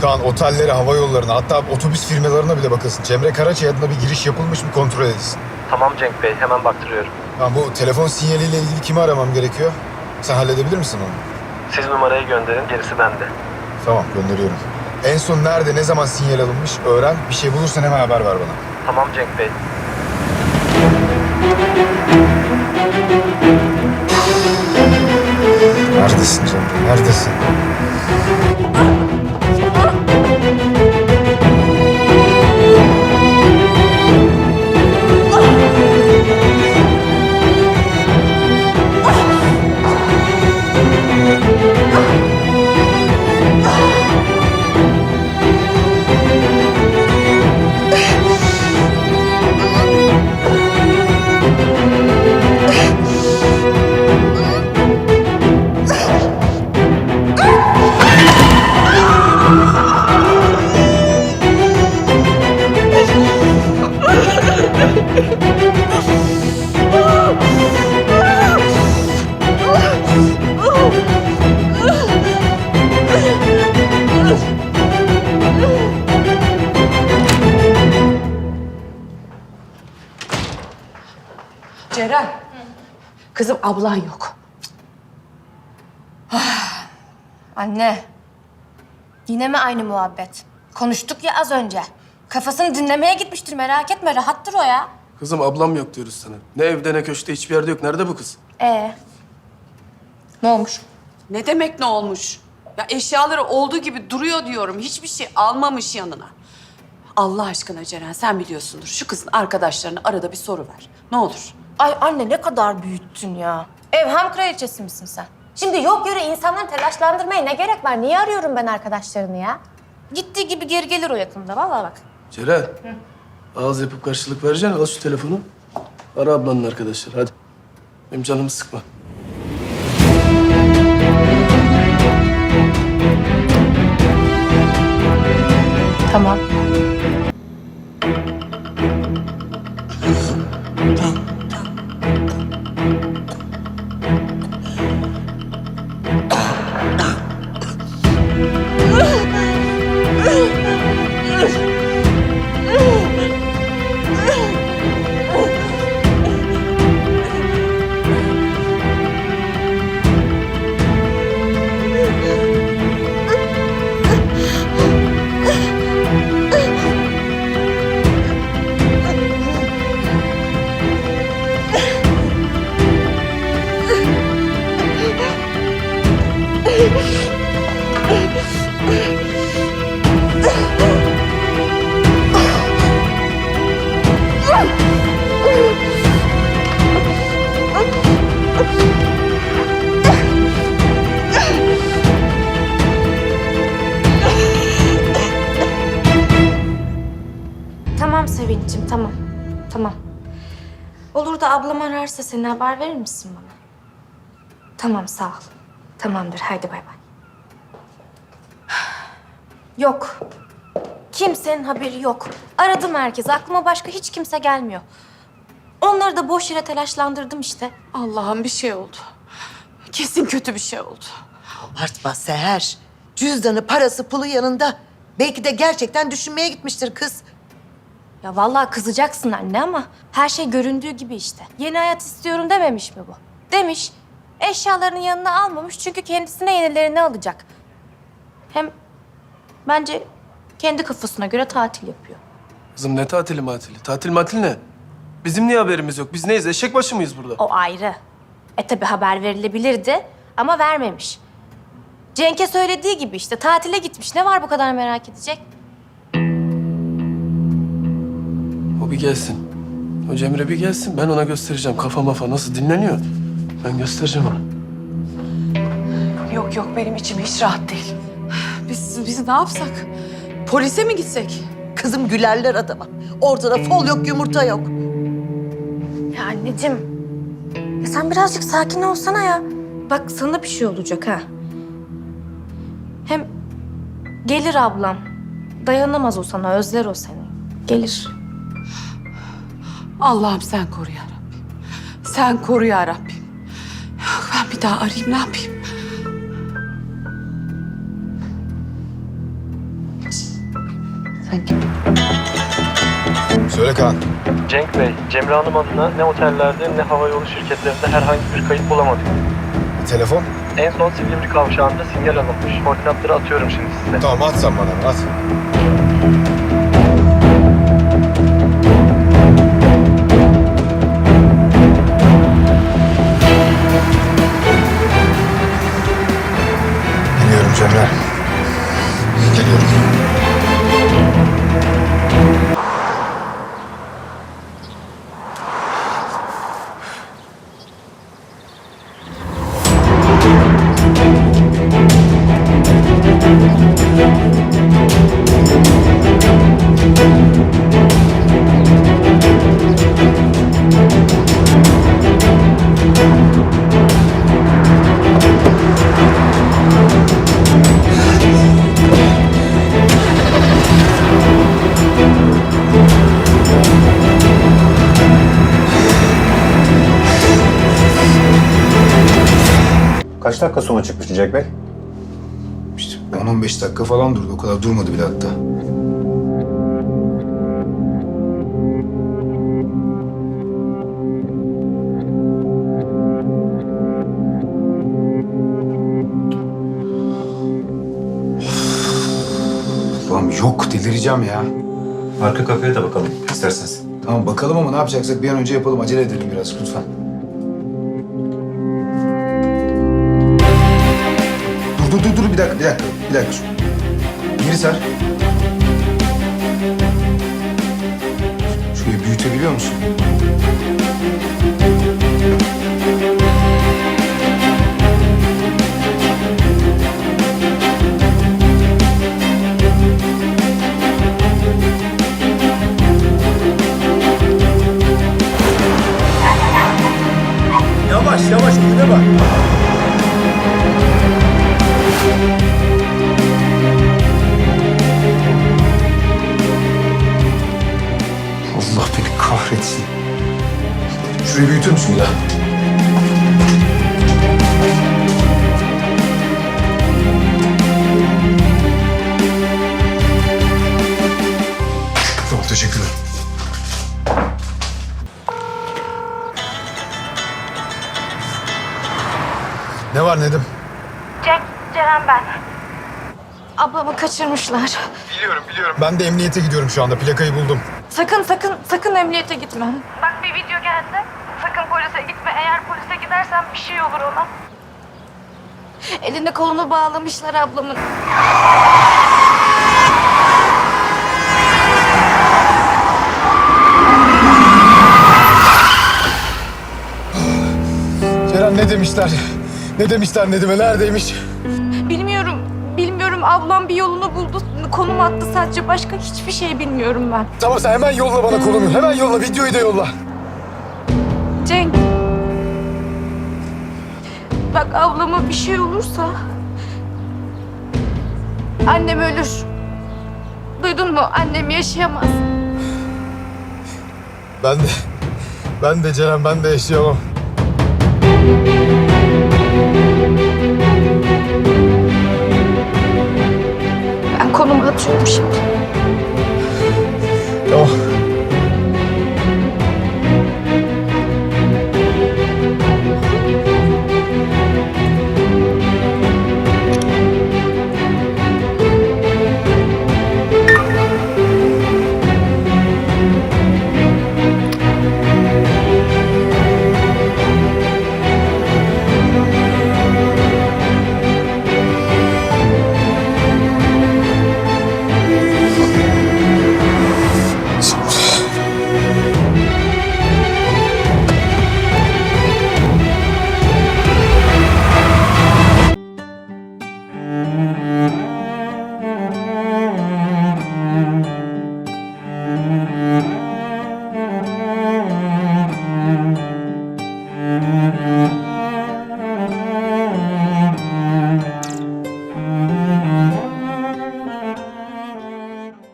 Kaan otellere, hava yollarına hatta otobüs firmalarına bile bakılsın. Cemre Karaçay adına bir giriş yapılmış mı kontrol edilsin. Tamam Cenk Bey, hemen baktırıyorum. Tamam bu telefon sinyaliyle ilgili kimi aramam gerekiyor? Sen halledebilir misin onu? Siz numarayı gönderin, gerisi bende. Tamam gönderiyorum. En son nerede, ne zaman sinyal alınmış öğren. Bir şey bulursan hemen haber ver bana. Tamam Cenk Bey. Neredesin Cemre, neredesin? Kızım ablan yok. Anne. Yine mi aynı muhabbet? Konuştuk ya az önce. Kafasını dinlemeye gitmiştir merak etme rahattır o ya. Kızım ablam yok diyoruz sana. Ne evde ne köşkte hiçbir yerde yok. Nerede bu kız? Ee. Ne olmuş? Ne demek ne olmuş? Ya eşyaları olduğu gibi duruyor diyorum. Hiçbir şey almamış yanına. Allah aşkına Ceren sen biliyorsundur. Şu kızın arkadaşlarına arada bir soru ver. Ne olur. Ay anne ne kadar büyüttün ya. Evham kraliçesi misin sen? Şimdi yok yürü insanları telaşlandırmaya ne gerek var? Niye arıyorum ben arkadaşlarını ya? Gittiği gibi geri gelir o yakında vallahi bak. Ceren. Ağız yapıp karşılık vereceksin. Al şu telefonu. Ara ablanın arkadaşları hadi. Benim canımı sıkma. Tamam Ablam ararsa seni haber verir misin bana? Tamam sağ ol. Tamamdır haydi bay bay. Yok. Kimsenin haberi yok. Aradım herkes. Aklıma başka hiç kimse gelmiyor. Onları da boş yere telaşlandırdım işte. Allah'ım bir şey oldu. Kesin kötü bir şey oldu. Abartma Seher. Cüzdanı, parası, pulu yanında. Belki de gerçekten düşünmeye gitmiştir kız. Ya vallahi kızacaksın anne ama her şey göründüğü gibi işte. Yeni hayat istiyorum dememiş mi bu? Demiş. Eşyalarını yanına almamış çünkü kendisine yenilerini alacak. Hem bence kendi kafasına göre tatil yapıyor. Kızım ne tatili matili? Tatil matil ne? Bizim niye haberimiz yok? Biz neyiz? Eşek başı mıyız burada? O ayrı. E tabi haber verilebilirdi ama vermemiş. Cenk'e söylediği gibi işte tatile gitmiş. Ne var bu kadar merak edecek? Gelsin. O Cemre bir gelsin. Ben ona göstereceğim. Kafa mafa nasıl dinleniyor. Ben göstereceğim ona. Yok yok benim içim hiç rahat değil. Biz, biz ne yapsak? Polise mi gitsek? Kızım gülerler adama. Ortada fol yok, yumurta yok. Ya anneciğim. Ya sen birazcık sakin olsana ya. Bak sana bir şey olacak ha. Hem gelir ablam. Dayanamaz o sana, özler o seni. Gelir. Allah'ım sen koru ya Rabbim. Sen koru ya Rabbim. Ben bir daha arayayım ne yapayım? Sanki. Söyle Kaan. Cenk Bey, Cemre Hanım adına ne otellerde ne havayolu şirketlerinde herhangi bir kayıt bulamadık. Telefon? En son Silivri kavşağında sinyal alınmış. Koordinatları atıyorum şimdi size. Tamam at sen bana at. Cemre. Geliyorum. Kaç dakika sonra çıkmış Cenk Bey? İşte 10-15 dakika falan durdu. O kadar durmadı bile hatta. Ulan yok delireceğim ya. Arka kafeye de bakalım isterseniz. Tamam bakalım ama ne yapacaksak bir an önce yapalım. Acele edelim biraz lütfen. Dakika bir dakika bir dakika. Geri sar. Şurayı büyütebiliyor musun? Şurayı büyütür müsün bir daha? Tamam teşekkürler. Ne var Nedim? Cenk, Ceren ben. Ablamı kaçırmışlar. Biliyorum biliyorum. Ben de emniyete gidiyorum şu anda. Plakayı buldum. Sakın sakın sakın emniyete gitme. Bak bir video geldi. Sakın polise gitme. Eğer polise gidersen bir şey olur ona. Elini kolunu bağlamışlar ablamın. Ceren ne demişler? Ne demişler Nedim'e? Neredeymiş? Bilmiyorum. Bilmiyorum. Ablam bir yolunu buldu. Konum attı sadece. Başka hiçbir şey bilmiyorum ben. Tamam sen hemen yolla bana konumu. Hemen yolla. Videoyu da yolla. Cenk. Bak ablama bir şey olursa... Annem ölür. Duydun mu? Annem yaşayamaz. Ben de... Ben de Ceren ben de yaşayamam. Atıyorum şimdi.